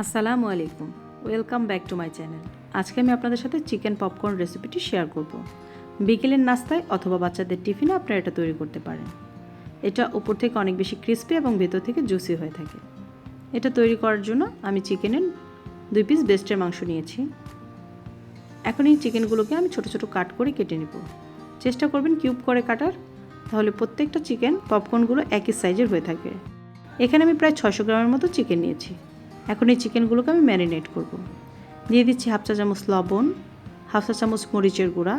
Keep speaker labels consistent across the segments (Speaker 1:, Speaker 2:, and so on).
Speaker 1: আসসালামু আলাইকুম। Welcome back to my channel আজকে আমি আপনাদের সাথে চিকেন পপকর্ন রেসিপিটি শেয়ার করব। বিকেলের নাস্তায় অথবা বাচ্চাদের টিফিনে আপনারা এটা তৈরি করতে পারেন। এটা উপর থেকে অনেক বেশি ক্রিস্পি এবং ভেতর থেকে জুসি হয়ে থাকে। এটা তৈরি করার জন্য আমি চিকেনের দুই পিস বেস্টের মাংস নিয়েছি। এখন এই চিকেনগুলোকে আমি ছোট ছোট কাট করে কেটে নেব। চেষ্টা করবেন কিউব করে কাটার। তাহলে প্রত্যেকটা চিকেন পপকর্নগুলো একই সাইজের হয়ে থাকে। এখানে আমি প্রায় ছশো গ্রামের মতো চিকেন নিয়েছি। এখন এই চিকেনগুলোকে আমি ম্যারিনেট করব। দিয়ে দিচ্ছি হাফ চা চামচ লবণ, হাফ চা চামচ মরিচের গুঁড়া,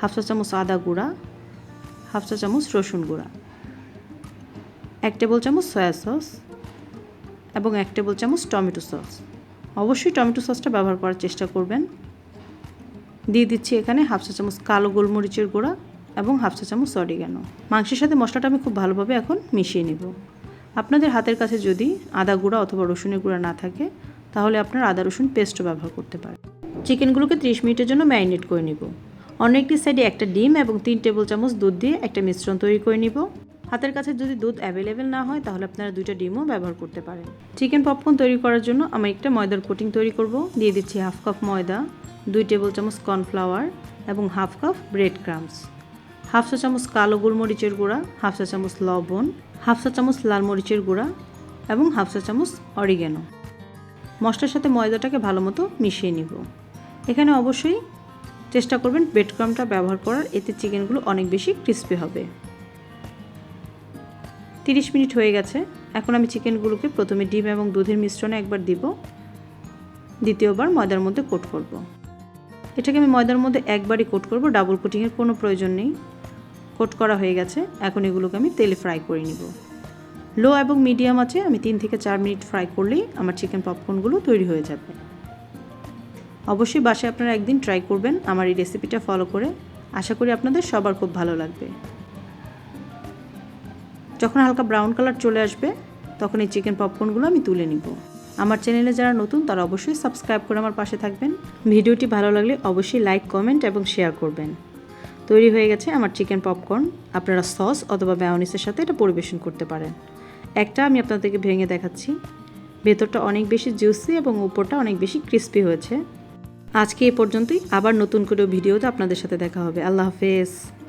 Speaker 1: হাফ চা চামচ আদা গুঁড়া, হাফ চা চামচ রসুন গুঁড়া, এক টেবিল চামচ সয়া সস এবং এক টেবিল চামচ টমেটো সস। অবশ্যই টমেটো সসটা ব্যবহার করার চেষ্টা করবেন। দিয়ে দিচ্ছি এখানে হাফ চা চামচ কালো গোলমরিচের গুঁড়া এবং হাফ চা চামচ অরিগানো। মাংসের সাথে মশলাটা আমি খুব ভালোভাবে এখন মিশিয়ে নেব। আপনাদের হাতের কাছে যদি আদা গুঁড়া অথবা রসুনের গুঁড়া না থাকে, তাহলে আপনার আদা, রসুন পেস্টও ব্যবহার করতে পারেন। চিকেনগুলোকে 30 মিনিটের জন্য ম্যারিনেট করে নিব। অন্য একটি সাইডে একটা ডিম এবং তিন টেবিল চামচ দুধ দিয়ে একটা মিশ্রণ তৈরি করে নিব। হাতের কাছে যদি দুধ অ্যাভেলেবেল না হয়, তাহলে আপনারা দুইটা ডিমও ব্যবহার করতে পারেন। চিকেন পপকর্ন তৈরি করার জন্য আমি একটা ময়দার কোটিং তৈরি করব। দিয়ে দিচ্ছি হাফ কাপ ময়দা, দুই টেবিল চামচ কর্নফ্লাওয়ার এবং half cup bread crumbs half চা চামচ কালো গোলমরিচের গুঁড়া, হাফ চা চামচ লবণ, হাফ চা চামচ লাল মরিচের গুঁড়া এবং হাফ চা চামচ অরিগেনো। মশলার সাথে ময়দাটাকে ভালো মতো মিশিয়ে নিব। এখানে অবশ্যই চেষ্টা করবেন ব্রেড ক্রামটা ব্যবহার করার, এতে চিকেনগুলো অনেক বেশি ক্রিস্পি হবে। তিরিশ মিনিট হয়ে গেছে। এখন আমি চিকেনগুলোকে প্রথমে ডিম এবং দুধের মিশ্রণে একবার দিব। দ্বিতীয়বার ময়দার মধ্যে কোট করব। এটাকে আমি ময়দার মধ্যে একবারই কোট করব ডাবল কোটিংয়ের কোনো প্রয়োজন নেই। কোট করা হয়ে গেছে, এখন এগুলোকে আমি তেলে ফ্রাই করে নিব। লো এবং মিডিয়াম আছে, আমি তিন থেকে চার মিনিট ফ্রাই করলেই আমার চিকেন পপকর্নগুলো তৈরি হয়ে যাবে। অবশ্যই বাসায় আপনারা একদিন ট্রাই করবেন, আমার এই রেসিপিটা ফলো করে। আশা করি আপনাদের সবার খুব ভালো লাগবে। যখন হালকা ব্রাউন কালার চলে আসবে, তখন এই চিকেন পপকর্নগুলো আমি তুলে নিব। আমার চ্যানেলে যারা নতুন, তারা অবশ্যই সাবস্ক্রাইব করে আমার পাশে থাকবেন। ভিডিওটি ভালো লাগলে অবশ্যই লাইক, কমেন্ট এবং শেয়ার করবেন। তৈরি হয়ে গেছে আমার চিকেন পপকর্ন। আপনারা সস অথবা ম্যাওনিসের সাথে এটা পরিবেশন করতে পারেন। একটা আমি আপনাদেরকে ভেঙে দেখাচ্ছি। ভেতরটা অনেক বেশি জুসি এবং উপরটা অনেক বেশি ক্রিস্পি হয়েছে। আজকে এ পর্যন্তই। আবার নতুন করে ভিডিওতে আপনাদের সাথে দেখা হবে। আল্লাহ হাফেজ।